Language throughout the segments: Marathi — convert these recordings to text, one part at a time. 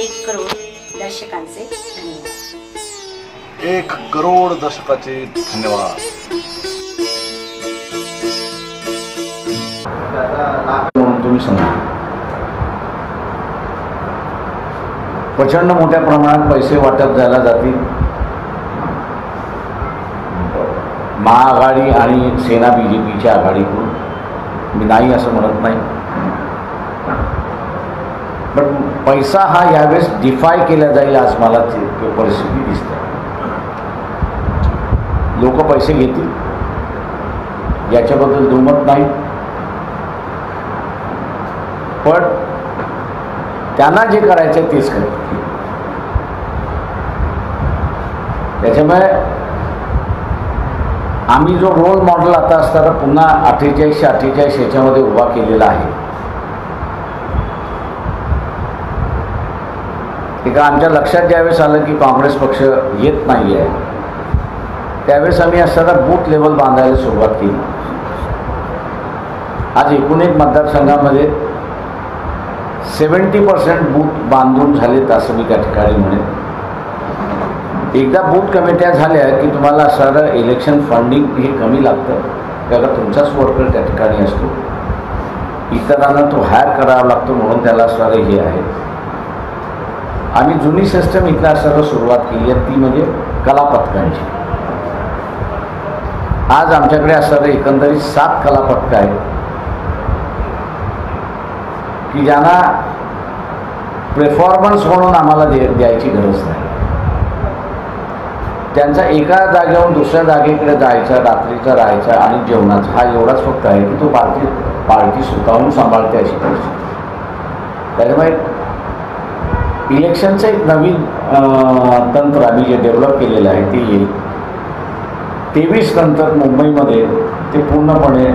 एक करोड दर्शकांचे धन्यवाद. एक करोड दशकाचे धन्यवाद. म्हणून तुम्ही समजा प्रचंड मोठ्या प्रमाणात पैसे वाटप झाला जातील. महाआघाडी आणि सेना बी जे पीच्या आघाडीकडून मी नाही असं म्हणत नाही. पण पैसा हा यावेळेस डिफाय केला जाईल आज मला ती परिस्थिती दिसते. लोक पैसे घेतील. याच्याबद्दल दुमत नाही. पण त्यांना जे करायचं तेच करतील त्याच्यामुळे आम्ही जो रोल मॉडेल आता असताना पुन्हा अठ्ठेचाळीसशे अठ्ठेचाळीस याच्यामध्ये उभा केलेला आहे. एका आमच्या लक्षात ज्यावेळेस आलं की काँग्रेस पक्ष येत नाही आहे त्यावेळेस आम्ही असताना बूथ लेवल बांधायला सुरुवात केली. आज एकूण एक मतदारसंघामध्ये सेवन्टी पर्सेंट बूथ बांधून झालेत असं मी त्या ठिकाणी म्हणेन. एकदा बूथ कमिट्या झाल्या की तुम्हाला असणारं इलेक्शन फंडिंग हे कमी लागतं. त्याला तुमचाच वर्कर त्या ठिकाणी असतो. इतरांना तो हायर करावा लागतो म्हणून त्याला असणारं हे आहे. आम्ही जुनी सिस्टम इथं असताना सुरुवात केली आहे. ती म्हणजे कलापथकांची. आज आमच्याकडे असणारे एकंदरीत सात कलापथकं आहेत. की ज्यांना परफॉर्मन्स म्हणून आम्हाला दे द्यायची गरज नाही. त्यांचा एका जागेवरून दुसऱ्या जागेकडे जायचा रात्रीचा राहायचा आणि जेवणाचा हा एवढाच फक्त आहे की तो पार्टी पार्टी स्वतःहून सांभाळते अशी परिस्थिती. त्याच्यामुळे इलेक्शनचं एक नवीन तंत्र आम्ही जे डेव्हलप केलेलं आहे ते येईल. तेवीस नंतर मुंबईमध्ये ते पूर्णपणे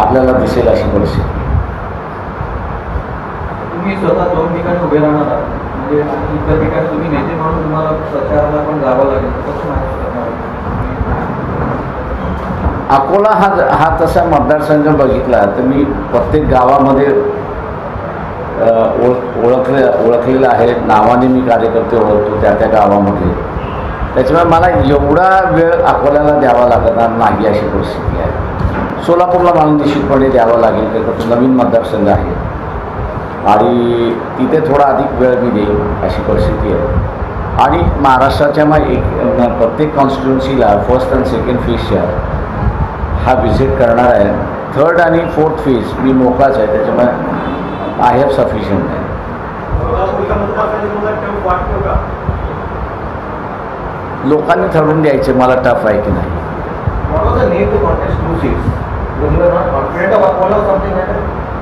आपल्याला दिसेल अशी परिस्थिती. तुम्ही स्वतः दोन ठिकाणी उभे राहणार आहात. म्हणजे इतर ठिकाणी तुम्ही नेते म्हणून तुम्हाला प्रचाराला पण जावं लागेल. अकोला हा हा तसा मतदारसंघ बघितला तर मी प्रत्येक गावामध्ये ओळख ओळखले ओळखलेलं आहे. नावाने मी कार्यकर्ते ओळखतो त्या त्या गावामध्ये. त्याच्यामुळे मला एवढा वेळ अकोल्याला द्यावा लागणार नाही अशी परिस्थिती आहे. सोलापूरला मला निश्चितपणे द्यावं लागेल कारण तो नवीन मतदारसंघ आहे. आणि तिथे थोडा अधिक वेळ मी देईन अशी परिस्थिती आहे. आणि महाराष्ट्राच्या मग एक प्रत्येक कॉन्स्टिट्युन्सीला फर्स्ट अँड सेकंड फेजच्या हा व्हिजिट करणार आहे. थर्ड आणि फोर्थ फेज मी मोकळाच आहे त्याच्यामुळे आय हॅव सफिशियंट आहे लोकांनी ठरवून द्यायचे मला टफ आहे की नाही.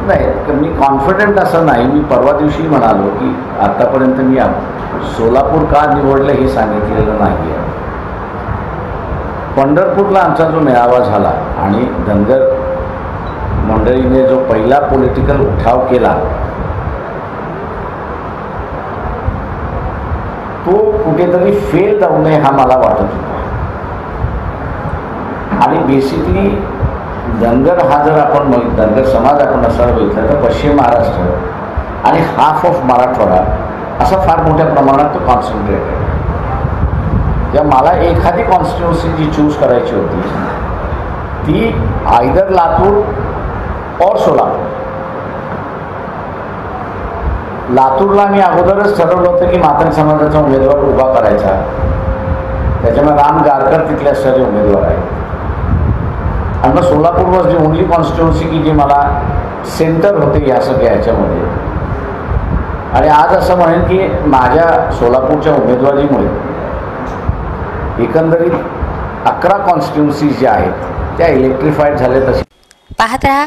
नाही मी कॉन्फिडंट असं नाही. मी परवा दिवशी म्हणालो की आत्तापर्यंत मी सोलापूर का निवडलं हे सांगितलेलं नाही आहे पंढरपूरला आमचा जो मेळावा झाला आणि धनगर मंडळीने जो पहिला पॉलिटिकल उठाव केला तो कुठेतरी फेल जाऊ नये हा मला वाटत होता. आणि बेसिकली धनगर हा जर आपण धनगर समाज आपण असा बघितला तर पश्चिम महाराष्ट्र आणि हाफ ऑफ मराठवाडा असा फार मोठ्या प्रमाणात तो कॉन्सन्ट्रेट आहे. तेव्हा मला एखादी कॉन्स्टिट्युन्सी जी चूज करायची होती ती आयदर लातूर और सोलापूर लातूरला मी अगोदरच ठरवलं होतं की मातंग समाजाचा उमेदवार उभा करायचा. त्याच्यामुळे राम गारकर तिथले असणारे उमेदवार आहेत. आणि मग Solapur was the only constituency की जी मला सेंटर होते या सगळ्या ह्याच्यामध्ये. आणि आज असं म्हणेन की माझ्या सोलापूरच्या उमेदवारीमुळे एकंदरीत अकरा कॉन्स्टिट्युन्सीज ज्या आहेत त्या इलेक्ट्रिफाईड झाल्या तशा. पाहत राहा